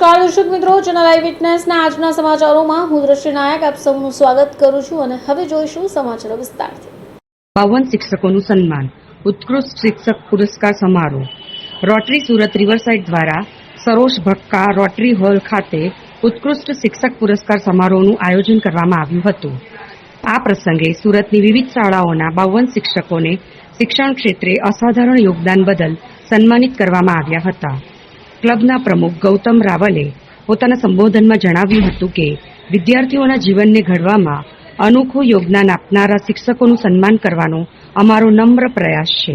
નમસ્કાર દર્શક મિત્રો ચેનલ આઈ વિટનેસના આજના સમાચારોમાં હું દ્રશ્ય નાયક, આપ સૌનું સ્વાગત કરું છું અને હવે જોઈશું સમાચારો વિસ્તારથી. બાવન શિક્ષકોનું સન્માન, ઉત્કૃષ્ટ શિક્ષક પુરસ્કાર સમારોહ. રોટરી સુરત રિવરસાઇડ દ્વારા સરોજ ભક્કા રોટરી હોલ ખાતે ઉત્કૃષ્ટ શિક્ષક પુરસ્કાર સમારોહનું આયોજન કરવામાં આવ્યું હતું. આ પ્રસંગે સુરતની વિવિધ શાળાઓના બાવન શિક્ષકોને શિક્ષણ ક્ષેત્રે અસાધારણ યોગદાન બદલ સન્માનિત કરવામાં આવ્યા હતા. ક્લબના પ્રમુખ ગૌતમ રાવલે પોતાના સંબોધનમાં જણાવ્યું હતું કે, વિદ્યાર્થીઓના જીવનને ઘડવામાં અનોખું યોગદાન આપનારા શિક્ષકોનું સન્માન કરવાનો અમારો નમ્ર પ્રયાસ છે.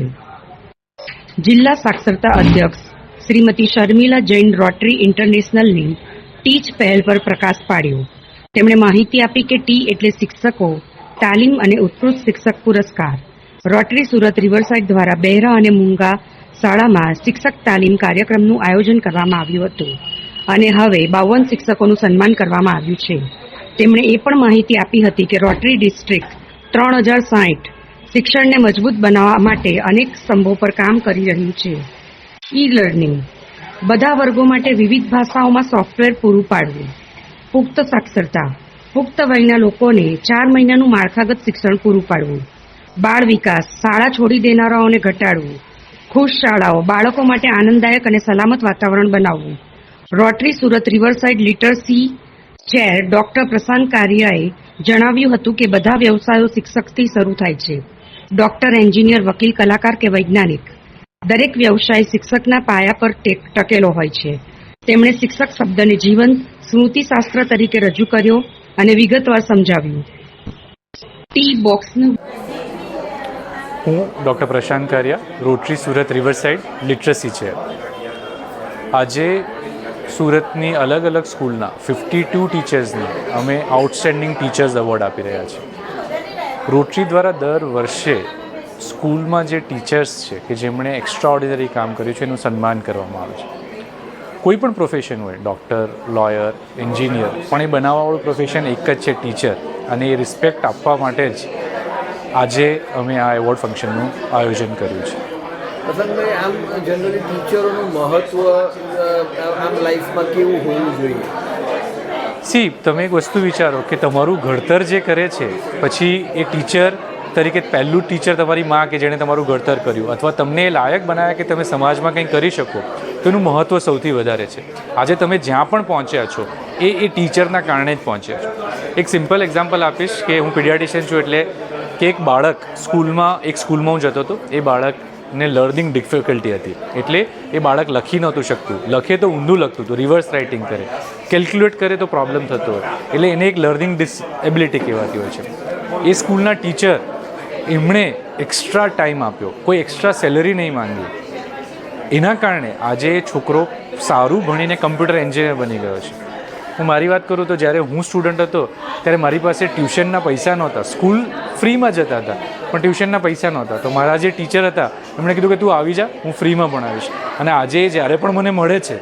જિલ્લા સાક્ષરતા અધ્યક્ષ શ્રીમતી શર્મિલા જૈન રોટરી ઇન્ટરનેશનલની ટીચ પહેલ પર પ્રકાશ પાડ્યો. તેમણે માહિતી આપી કે ટી એટલે શિક્ષકો, તાલીમ અને ઉત્કૃષ્ટ શિક્ષક પુરસ્કાર. રોટરી સુરત રિવરસાઇડ દ્વારા બહેરા અને મૂંગા શાળામાં શિક્ષક તાલીમ કાર્યક્રમનું આયોજન કરવામાં આવ્યું હતું. અને હવે બાવન શિક્ષકોનું સન્માન કરવામાં આવ્યું છે. તેમણે એ પણ માહિતી આપી હતી કે રોટરી ડિસ્ટ્રિક્ટ ત્રણ હજાર સાહીઠ શિક્ષણને મજબૂત બનાવવા માટે અનેક સ્તંભો પર કામ કરી રહ્યું છે. ઈ લર્નિંગ બધા વર્ગો માટે વિવિધ ભાષાઓમાં સોફ્ટવેર પૂરું પાડવું. પુખ્ત સાક્ષરતા. પુખ્ત વયના લોકોને ચાર મહિનાનું માળખાગત શિક્ષણ પૂરું પાડવું. બાળ વિકાસ. શાળા છોડી દેનારાઓને ઘટાડવું. ખુશ શાળાઓ બાળકો માટે આનંદદાયક અને સલામત વાતાવરણ બનાવવું. Rotary Surat riverside literacy chair doctor Prashant કારિયાએ જણાવ્યું હતું કે બધા વ્યવસાયો શિક્ષકથી શરૂ થાય છે. ડોક્ટર, એન્જિનિયર, વકીલ, કલાકાર કે વૈજ્ઞાનિક. દરેક વ્યવસાય શિક્ષકના પાયા પર ટેક- ટકેલો હોય છે. તેમણે શિક્ષક શબ્દને જીવન સ્મૃતિશાસ્ત્ર તરીકે રજૂ કર્યો અને વિગતવાર સમજાવ્યું. ટી બોક્સનું હું doctor Prashant Kariya, Rotary Surat riverside literacy છે. આજે સુરતની અલગ અલગ સ્કૂલના ફિફ્ટી ટુ ટીચર્સને અમે આઉટસ્ટેન્ડિંગ ટીચર્સ એવોર્ડ આપી રહ્યા છીએ. રોટરી દ્વારા દર વર્ષે સ્કૂલમાં જે ટીચર્સ છે, કે જેમણે એક્સ્ટ્રા ઓર્ડિનરી કામ કર્યું છે, એનું સન્માન કરવામાં આવે છે. કોઈ પણ પ્રોફેશન હોય ડૉક્ટર લોયર એન્જિનિયર પણ એ બનાવવાવાળું પ્રોફેશન એક જ છે ટીચર અને એ રિસ્પેક્ટ આપવા માટે જ આજે અમે આ એવોર્ડ ફંક્શનનું આયોજન કર્યું છે. પ્રસંગભાઈ આમ જનરલી ટીચરોનું મહત્ત્વ આમ લાઈફમાં કેવું હોવું જોઈએ? સી તમે એક વસ્તુ વિચારો કે તમારું ઘડતર જે કરે છે પછી એ ટીચર તરીકે પહેલું ટીચર તમારી માં કે જેણે તમારું ઘડતર કર્યું અથવા તમને એ લાયક બનાવ્યા કે તમે સમાજમાં કંઈ કરી શકો તો એનું મહત્ત્વ સૌથી વધારે છે. આજે તમે જ્યાં પણ પહોંચ્યા છો એ એ ટીચરના કારણે જ પહોંચ્યા છો. એક સિમ્પલ એક્ઝામ્પલ આપીશ કે હું પીડિયાટિશિયન છું એટલે કે એક બાળક સ્કૂલમાં, એક સ્કૂલમાં હું જતો હતો, એ બાળકને લર્નિંગ ડિફિકલ્ટી હતી. એટલે એ બાળક લખી નહોતું શકતું. લખે તો ઊંધું લખતું હતું રિવર્સ રાઇટિંગ કરે. કેલ્ક્યુલેટ કરે તો પ્રોબ્લેમ થતો હોય. એટલે એને એક લર્નિંગ ડિસએબિલિટી કહેવાતી હોય છે. એ સ્કૂલના ટીચર એમણે એક્સ્ટ્રા ટાઈમ આપ્યો. કોઈ એક્સ્ટ્રા સેલરી નહીં માંગી. એના કારણે આજે એ છોકરો સારું ભણીને કમ્પ્યુટર એન્જિનિયર બની ગયો છે. હું મારી વાત કરું તો જ્યારે હું સ્ટુડન્ટ હતો, ત્યારે મારી પાસે ટ્યુશનના પૈસા નહોતા. સ્કૂલ ફ્રીમાં જતા હતા, પણ ટ્યુશનના પૈસા નહોતા. તો મારા જે ટીચર હતા, એમણે કીધું કે તું આવી જા, હું ફ્રીમાં ભણાવીશ. અને આજે જ્યારે પણ મને મળે છે,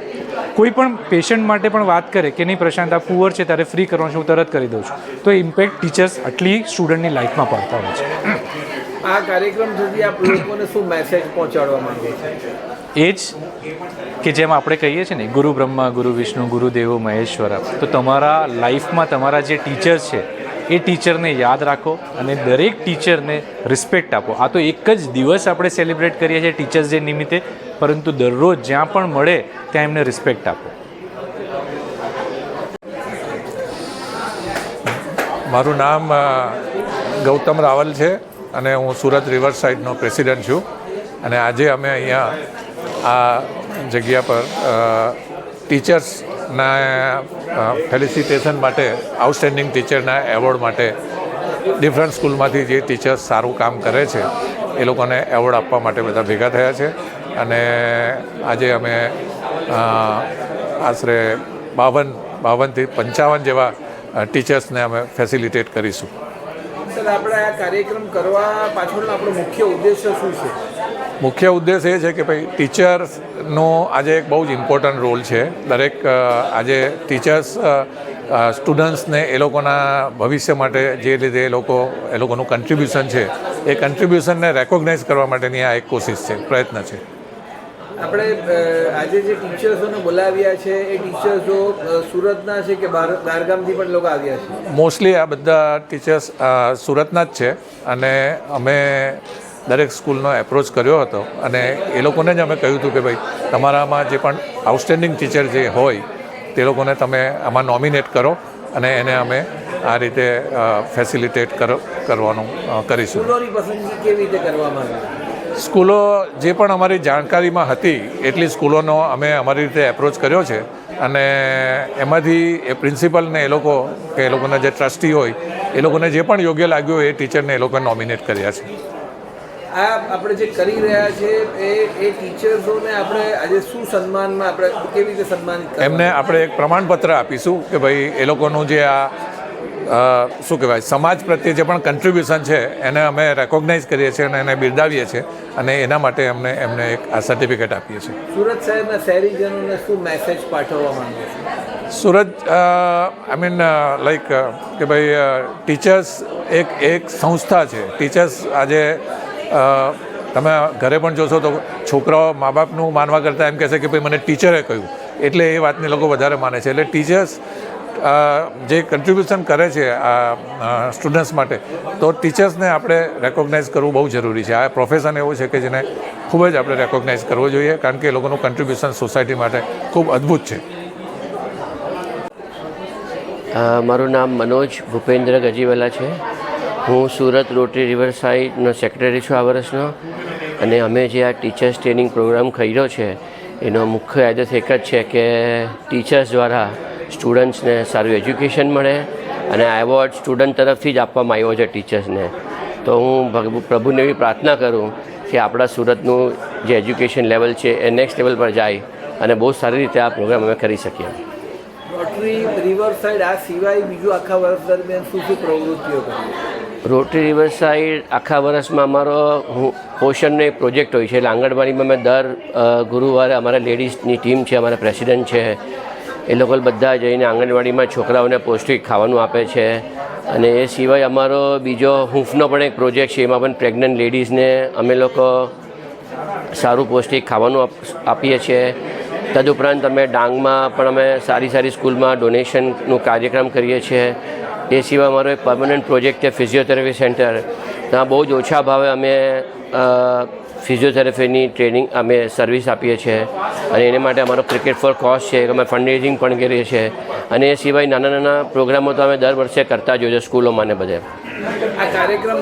કોઈ પણ પેશન્ટ માટે પણ વાત કરે કે નહીં, પ્રશાંત, આ પુઅર છે, તારે ફ્રી કરવાનું છે, હું તરત કરી દઉં છું. તો ઇમ્પેક્ટ ટીચર્સ આટલી સ્ટુડન્ટની લાઈફમાં પડતા હોય છે. આ કાર્યક્રમ સુધી આપ લોકોને શું મેસેજ પહોંચાડવા માંગે છો? એ જ કે જેમ આપણે કહીએ છીએ ને, ગુરુ બ્રહ્મા, ગુરુ વિષ્ણુ, ગુરુ દેવો, મહેશ્વરા, તો તમારા લાઈફમાં તમારા જે ટીચર્સ છે, એ ટીચરને યાદ રાખો અને દરેક ટીચરને રિસ્પેક્ટ આપો. આ તો એક જ દિવસ આપણે સેલિબ્રેટ કરીએ છીએ ટીચર્સ ડે નિમિત્તે, પરંતુ દરરોજ જ્યાં પણ મળે, ત્યાં એમને રિસ્પેક્ટ આપો. મારું નામ ગૌતમ રાવલ છે અને હું સુરત રિવર સાઇડનો પ્રેસિડન્ટ છું. અને આજે અમે અહીંયા આ જગ્યા પર ટીચર્સના ફેલિસિટેશન માટે આઉટસ્ટેન્ડિંગ ટીચરના એવોર્ડ માટે ડિફરન્ટ સ્કૂલમાંથી જે ટીચર્સ સારું કામ કરે છે, એ લોકોને એવોર્ડ આપવા માટે બધા ભેગા થયા છે. અને આજે અમે આશરે બાવન, બાવનથી પંચાવન જેવા ટીચર્સને અમે ફેસિલિટેટ કરીશું. સર, આપણે આ કાર્યક્રમ કરવા પાછળનો આપણો મુખ્ય ઉદ્દેશ્ય શું છે? મુખ્ય ઉદ્દેશ એ છે કે ભાઈ ટીચર્સનો આજે એક બહુ જ ઇમ્પોર્ટન્ટ રોલ છે. દરેક આજે ટીચર્સ સ્ટુડન્ટ્સને એ લોકોના ભવિષ્ય માટે જે રીતે એ લોકો એ લોકોનું કન્ટ્રીબ્યુશન છે એ કન્ટ્રીબ્યુશનને રેકોગ્નાઇઝ કરવા માટેની આ એક કોશિશ છે પ્રયત્ન છે. આપણે આજે જે ટીચર્સોને બોલાવ્યા છે એ ટીચર્સો સુરતના છે કે બહાર બહારગામથી પણ લોકો આવ્યા છે? મોસ્ટલી આ બધા ટીચર્સ સુરતના જ છે અને અમે દરેક સ્કૂલનો એપ્રોચ કર્યો હતો અને એ લોકોને જ અમે કહ્યું હતું કે ભાઈ તમારામાં જે પણ આઉટસ્ટેન્ડિંગ ટીચર જે હોય તે લોકોને તમે આમાં નોમિનેટ કરો અને એને અમે આ રીતે ફેસિલિટેટ કરવાનું કરીશું. સ્કૂલો જે પણ અમારી જાણકારીમાં હતી એટલી સ્કૂલોનો અમે અમારી રીતે એપ્રોચ કર્યો છે અને એમાંથી એ પ્રિન્સિપલને એ લોકો કે એ લોકોના જે ટ્રસ્ટી હોય એ લોકોને જે પણ યોગ્ય લાગ્યું હોય એ ટીચરને એ લોકોએ નોમિનેટ કર્યા છે. આ આપણે જે કરી રહ્યા છે એ એ ટીચર્સોને આપણે આજે શું સન્માનમાં આપણે કેવી રીતે સન્માનિત એમને આપણે એક પ્રમાણપત્ર આપીશું કે ભાઈ એ લોકોનું જે આ શું કહેવાય સમાજ પ્રત્યે જે પણ કન્ટ્રીબ્યુશન છે એને અમે રેકોગ્નાઇઝ કરીએ છીએ અને એને બિરદાવીએ છીએ અને એના માટે અમને એમને એક આ સર્ટિફિકેટ આપીએ છીએ. સુરત શહેરના શહેરીજનોને શું મેસેજ પાઠવવા માંગે છે? સુરત આઈ મીન લાઈક કે ભાઈ ટીચર્સ એક એક સંસ્થા છે. ટીચર્સ આજે તમે ઘરે પણ જોશો તો છોકરાઓ મા બાપનું માનવા કરતાં એમ કહેશે કે ભાઈ, મને ટીચરે કહ્યું. એટલે એ વાતને લોકો વધારે માને છે. એટલે ટીચર્સ જે કન્ટ્રીબ્યુશન કરે છે આ સ્ટુડન્ટ્સ માટે, તો ટીચર્સને આપણે રેકોગ્નાઇઝ કરવું બહુ જરૂરી છે. આ પ્રોફેશન એવું છે કે જેને ખૂબ જ આપણે રેકોગ્નાઇઝ કરવો જોઈએ, કારણ કે એ લોકોનું કન્ટ્રીબ્યુશન સોસાયટી માટે ખૂબ અદ્ભુત છે. મારું નામ મનોજ ભૂપેન્દ્ર ગજીવાલા છે. હું સુરત રોટરી રિવર સાઈડનો સેક્રેટરી છું આ વર્ષનો અને અમે જે આ ટીચર્સ ટ્રેનિંગ પ્રોગ્રામ કર્યો છે, એનો મુખ્ય આદેશ એક જ છે કે ટીચર્સ દ્વારા સ્ટુડન્ટ્સને સારું એજ્યુકેશન મળે અને આ એવોર્ડ સ્ટુડન્ટ તરફથી જ આપવામાં આવ્યો છે ટીચર્સને. તો હું પ્રભુને એવી પ્રાર્થના કરું કે આપણા સુરતનું જે એજ્યુકેશન લેવલ છે એ નેક્સ્ટ લેવલ પર જાય અને બહુ સારી રીતે આ પ્રોગ્રામ અમે કરી શકીએ. રોટરી રિવર સાઈડ આ સિવાય બીજું આખા વર્ષ દરમિયાન શું શું પ્રવૃત્તિઓ કરી રોટરી રિવર સાઈડ આખા વર્ષમાં અમારો હું પોષણનો એક પ્રોજેક્ટ હોય છે. એટલે આંગણવાડીમાં અમે દર ગુરુવારે અમારા લેડીઝની ટીમ છે, અમારા પ્રેસિડેન્ટ છે. એ લોકો બધા જઈને આંગણવાડીમાં છોકરાઓને પૌષ્ટિક ખાવાનું આપે છે. અને એ સિવાય અમારો બીજો હૂંફનો પણ એક પ્રોજેક્ટ છે, એમાં પણ પ્રેગ્નન્ટ લેડીઝને અમે લોકો સારું પૌષ્ટિક ખાવાનું આપ- આપીએ છીએ. તદુપરાંત અમે ડાંગમાં પણ અમે સારી સારી સ્કૂલમાં ડોનેશનનું કાર્યક્રમ કરીએ છીએ. એ સિવાય મારો એક પરમનન્ટ પ્રોજેક્ટ છે ફિઝિયોથેરાપી સેન્ટર ત્યાં બહુ જ ઓછા ભાવે અમે ફિઝિયોથેરાપીની ટ્રેનિંગ અમે સર્વિસ આપીએ છીએ. અને એને માટે અમારો ક્રિકેટ ફોર કોસ્ટ છે અમે ફંડરેઝિંગ પણ કરીએ છીએ. અને એ સિવાય નાના નાના પ્રોગ્રામો તો અમે દર વર્ષે કરતા જ હોય છે સ્કૂલોમાં ને બધે. આ કાર્યક્રમ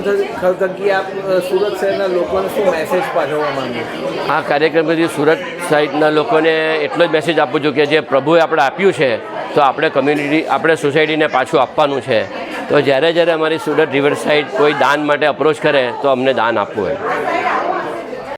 થકી આપ સુરત શહેરના લોકોને શું મેસેજ પાઠવવા માંગો? આ કાર્યક્રમથી સુરત સાઈડના લોકોને એટલો જ મેસેજ આપું છું કે જે પ્રભુએ આપણે આપ્યું છે તો આપણે કમ્યુનિટી આપણે સોસાયટીને પાછું આપવાનું છે. તો જ્યારે જ્યારે અમારી સુરત રિવર સાઈડ કોઈ દાન માટે અપ્રોચ કરે, તો અમને દાન આપવું હોય